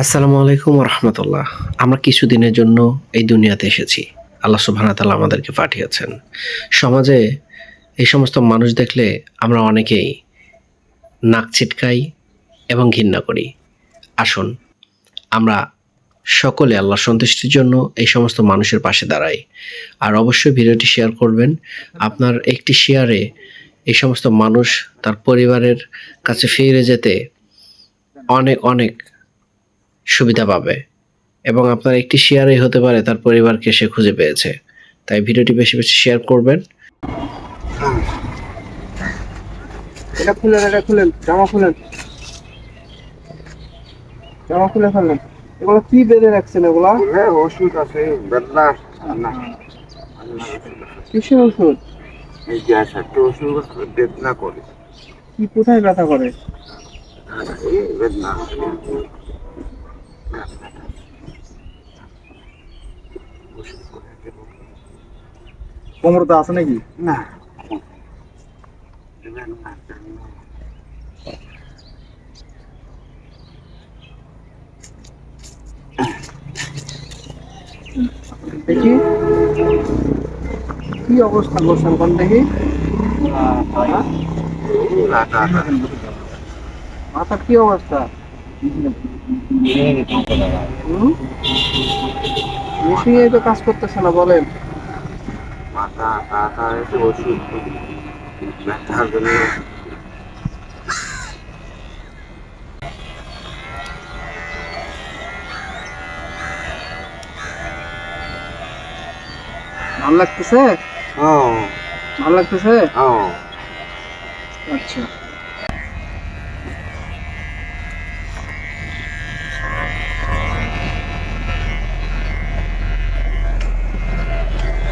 আসসালামু আলাইকুম রহমতুল্লাহ আমরা কিছুদিনের জন্য এই দুনিয়াতে এসেছি। আল্লাহ সুবহানা তাআলা আমাদেরকে পাঠিয়েছেন। সমাজে এই সমস্ত মানুষ দেখলে আমরা অনেকেই নাক ছিটকাই এবং ঘৃণা করি। আসুন, আমরা সকলে আল্লাহ সন্তুষ্টির জন্য এই সমস্ত মানুষের পাশে দাঁড়াই। আর অবশ্যই ভিডিওটি শেয়ার করবেন। আপনার একটি শেয়ারে এই সমস্ত মানুষ তার পরিবারের কাছে ফিরে যেতে অনেক অনেক সুবিধা পাবে। এবং আপনার একটি শেয়ারই হতে পারে তার পরিবারকে সে খুঁজে পেয়েছে। তাই ভিডিওটি বেশি বেশি শেয়ার করবেন। এটা খুলেন এটা খুলেন জামা খুলেন। জামা খুলে ফেলেন এগুলো কি বেঁধে রাখছেন এগুলা? হ্যাঁ ওষুধ আছে বেদনা কিসের ওষুধ? এই গ্যাস একটা ওষুধ বেদনা করে। কি কোথায় ব্যথা করে? বেদনা। কোমরতে আছে নাকি? না। দেখি। কি অবস্থা করছেন কোন দেখি? মাথার কি অবস্থা? মেশিনে তো কাজ করতেছে না বলেন। মাথা কাটা এসে ওষুধ ব্যথার জন্য ভালো লাগতেছে? ও ভালো লাগতেছে? ও আচ্ছা।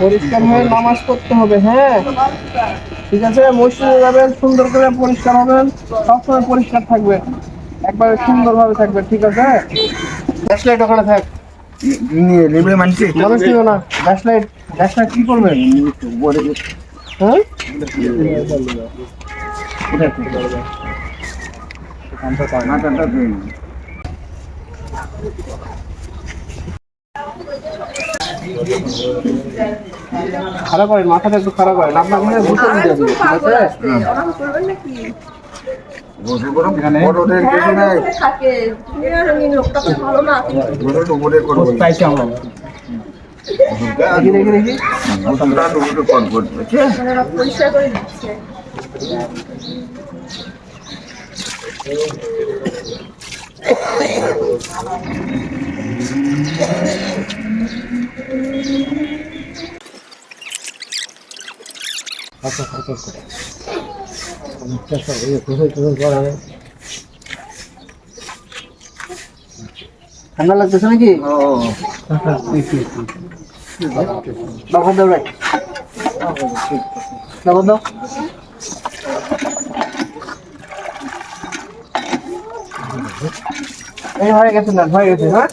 পরিষ্কার হয়ে নামাজ পড়তে হবে হ্যাঁ? ঠিক আছে? মসজিদে যাবেন, সুন্দর করে পরিষ্কার হবেন, সবসময় পরিষ্কার থাকবে। একবারে সুন্দরভাবে থাকবে, ঠিক আছে? ব্যাসলাইট ওখানে থাক। নিয়ে নেবে না। কি করবেন? হ্যাঁ। খারাপ হয় মাথাটা একটু খারাপ হয়। আপনার মনে হয় গোসল দিতে হবে, ঠিক আছে? গোসল করো বড়দের গোসলটা ডুবুরে করব বুঝছে ওনারা পরিষ্কার করে দিচ্ছে ঠান্ডা লাগতেছে নাকি? বাবা দাও রাখ। বাবা দাও। এই হয়ে গেছে না হয়ে গেছে হ্যাঁ?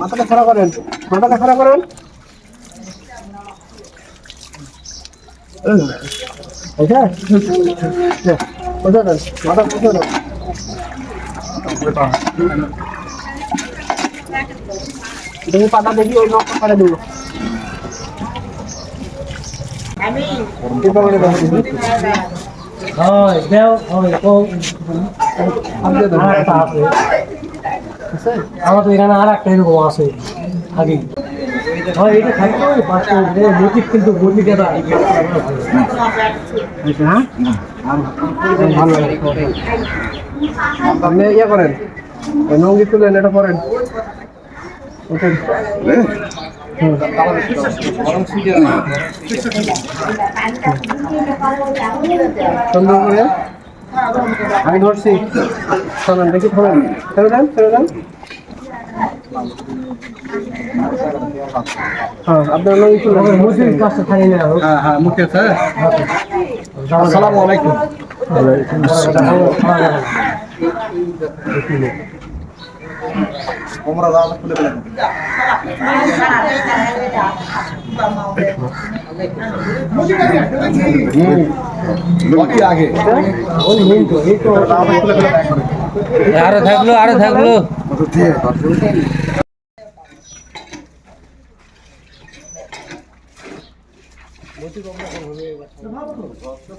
মাথাটা খারাপ করেন মাথাটা খারাপ করেন। আচ্ছা তুমি পাতা দেখি ওই নকটা করে দেবো? আমার তো এখানে আর একটা এরকম আছে আগে হয় এটা থাকতো পাঁচটা মোটিভ কিন্তু মোটিভটা হ্যাঁ ভালো। আপনি ইয়ে করেন। নঙ্গি তুলেন এটা করেন ওঠেন। হুম। সুন্দর করে। আমি ধরছি। শোনেন দেখি ধরেন। ছেড়ে দেন ছেড়ে দেন। হ্যাঁ আপনার নঙ্গি তুলেন। মোটিভ কাজটা থাকে না হ্যাঁ হ্যাঁ মুখে আসসালামু আলাইকুম। আরও থাকল। আরও থাকল কাপড় ভিডিও করি ওর যে শুনি ভিডিও করি ওর সংসারটা ভিডিওটা তুলে ধরু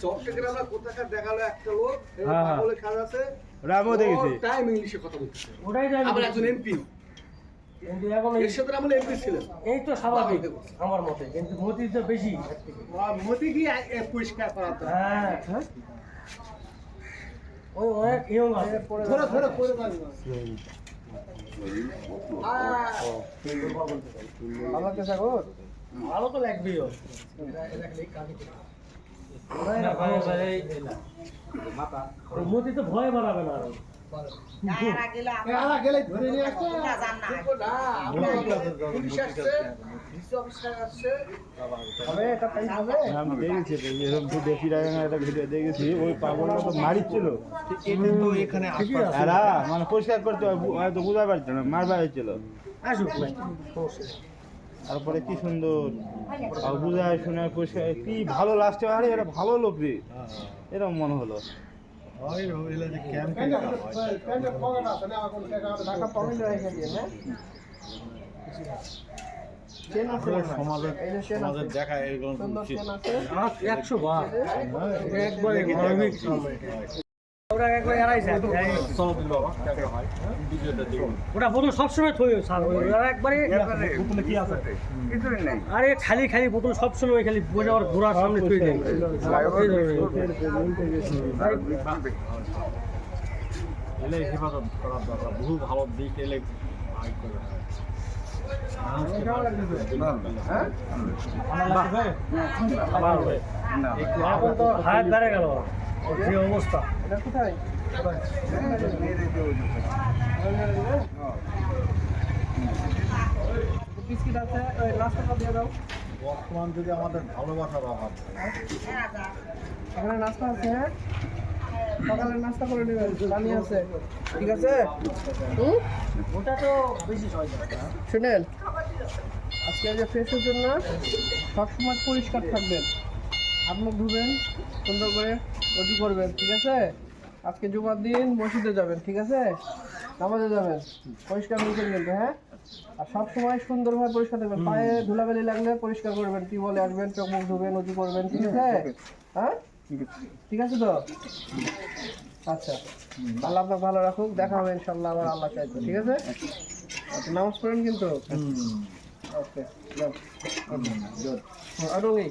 চট্টগ্রামে কোথাকার দেখাল একটা লোক হ্যাঁ, হ্যাঁ। আছে। রামও দেখেছি। টাইম ইংলিশে কথা বলতেছে। ওটাই জানি। আবার একজন এমপি এই- এর সাথে আমরা এমপি ছিলেন। এই তো স্বাভাবিক আমার মতে। কিন্তু মতি তো বেশি। মতি কি পরিষ্কার করা হ্যাঁ। ওই অনেক ইয়ং আছে। ধরো ধরো করে আমাকে ভালো তো লাগবেই মতি তো ভয় বাড়াবে না আরও। দেখেছি ওই পাগলটা তো মারিচ্ছিল। এটা তো এখানে এরা মানে পরিষ্কার করতে হয়, বুঝতে পারছিল না মারবা হয়েছিল। আসুক তারপরে কি সুন্দর। বুঝায় শুনে পরিষ্কার কি ভালো লাস্টে আরে এটা ভালো লোক রে। এরকম মনে হলো। দেখা একশো বার। একবারে ওরা একবার এড়াইছে ওটা বোতল সবসময় থই স্যার। ওরা একবারে আরে খালি খালি বোতল সবসময় খালি বোঝা ওর ঘোড়ার সামনে থই দেয়। এই ধরনের। এখন তো হায়াত বেড়ে গেল। বর্তমান যুগে আমাদের ভালোবাসার অভাব এখানে নাস্তা আছে হ্যাঁ সকালে নাস্তা করে নেবেন পানি আছে ঠিক আছে? ওটা তো বেশি শুনেন, আজকে যে ফ্রেশের জন্য সবসময় পরিষ্কার থাকবেন মুখ ধুবেন সুন্দর করে অজু করবেন ঠিক আছে? আজকে জুমার দিন মসজিদে যাবেন ঠিক আছে? নামাজে যাবেন পরিষ্কার মুখে কিন্তু হ্যাঁ? আর সবসময় সুন্দরভাবে পরিষ্কার থাকবেন। পায়ে ধুলাবালি লাগলে পরিষ্কার করবেন কি বলে আসবেন চোখ মুখ ধুবেন অজু করবেন ঠিক আছে? হ্যাঁ? ঠিক আছে তো? আচ্ছা। আল্লাহ আপনাকে ভালো রাখুক দেখা হবে ইনশাল্লাহ আবার আল্লাহ চাইতো ঠিক আছে? আচ্ছা নামাজ পড়েন কিন্তু? ওকে আরও নেই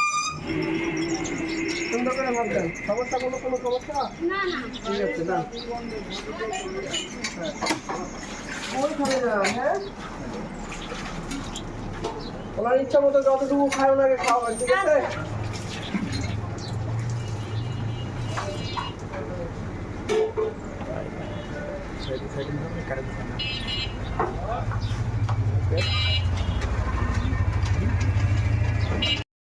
সুন্দর করে বলতেন সমস্যা কোনো কোনো সমস্যা ঠিক আছে হ্যাঁ ওনার ইচ্ছা মতো যতটুকু খায় ওনাকে খাওয়াবেন ঠিক আছে Thank.